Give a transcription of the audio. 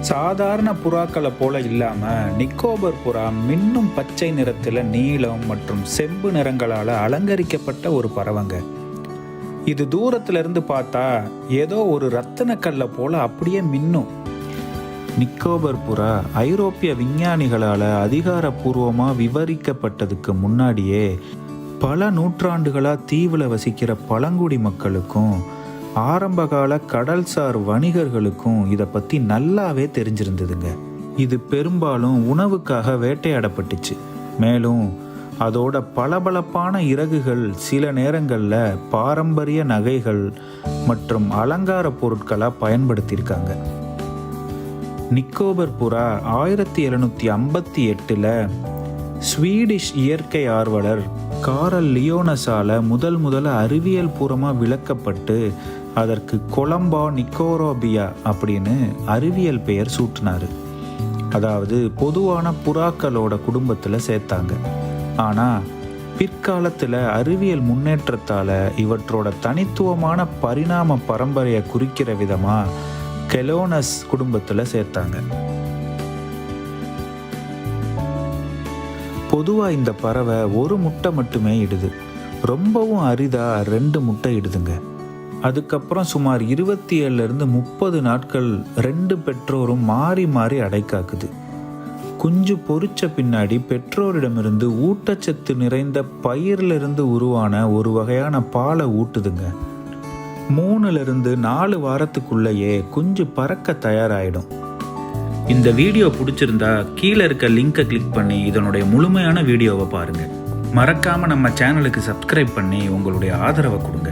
சாதாரண புறாக்களை போல இல்லாம நிக்கோபர் புறா மின்னும் பச்சை நிறத்துல நீலம் மற்றும் செம்பு நிறங்களால அலங்கரிக்கப்பட்ட ஒரு பறவைங்க. இது தூரத்துல இருந்து பார்த்தா ஏதோ ஒரு ரத்தின போல அப்படியே மின்னும். நிக்கோபர் புறா ஐரோப்பிய விஞ்ஞானிகளால் அதிகாரப்பூர்வமாக விவரிக்கப்பட்டதுக்கு முன்னாடியே பல நூற்றாண்டுகளாக தீவில் வசிக்கிற பழங்குடி மக்களுக்கும் ஆரம்பகால கடல்சார் வணிகர்களுக்கும் இதை பற்றி நல்லாவே தெரிஞ்சிருந்ததுங்க. இது பெரும்பாலும் உணவுக்காக வேட்டையாடப்பட்டுச்சு. மேலும் அதோட பளபளப்பான இறகுகள் சில நேரங்களில் பாரம்பரிய நகைகள் மற்றும் அலங்கார பொருட்களாக பயன்படுத்தியிருக்காங்க. நிக்கோபர் புறா ஆயிரத்தி எழுநூற்றி ஐம்பத்தி எட்டில் ஸ்வீடிஷ் இயற்கை ஆர்வலர் காரல் லியோனஸால முதல் முதல்ல அறிவியல் பூர்வமாக விளக்கப்பட்டு அதற்கு கொலம்பா நிக்கோரோபியா அப்படின்னு அறிவியல் பெயர் சூட்டினார். அதாவது பொதுவான புறாக்களோட குடும்பத்தில் சேர்த்தாங்க. ஆனால் பிற்காலத்தில் அறிவியல் முன்னேற்றத்தால் இவற்றோட தனித்துவமான பரிணாம பரம்பரையை குறிக்கிற விதமாக கெலோனஸ் குடும்பத்தில் சேர்த்தாங்க. பொதுவாக இந்த பறவை ஒரு முட்டை மட்டுமே இடுது. ரொம்பவும் அரிதாக ரெண்டு முட்டை இடுதுங்க. அதுக்கப்புறம் சுமார் இருபத்தி ஏழுலேருந்து முப்பது நாட்கள் ரெண்டு பெற்றோரும் மாறி மாறி அடைக்காக்குது குஞ்சு பொறிச்ச பின்னாடி பெற்றோரிடமிருந்து ஊட்டச்சத்து நிறைந்த பயிரிலிருந்து உருவான ஒரு வகையான பாலை ஊட்டுதுங்க. மூணுலேருந்து நாலு வாரத்துக்குள்ளேயே குஞ்சு பறக்க தயாராகிடும் இந்த வீடியோ பிடிச்சிருந்தா கீழே இருக்க லிங்கை கிளிக் பண்ணி இதனுடைய முழுமையான வீடியோவை பாருங்கள் மறக்காமல் நம்ம சேனலுக்கு சப்ஸ்கிரைப் பண்ணி உங்களுடைய ஆதரவை கொடுங்க.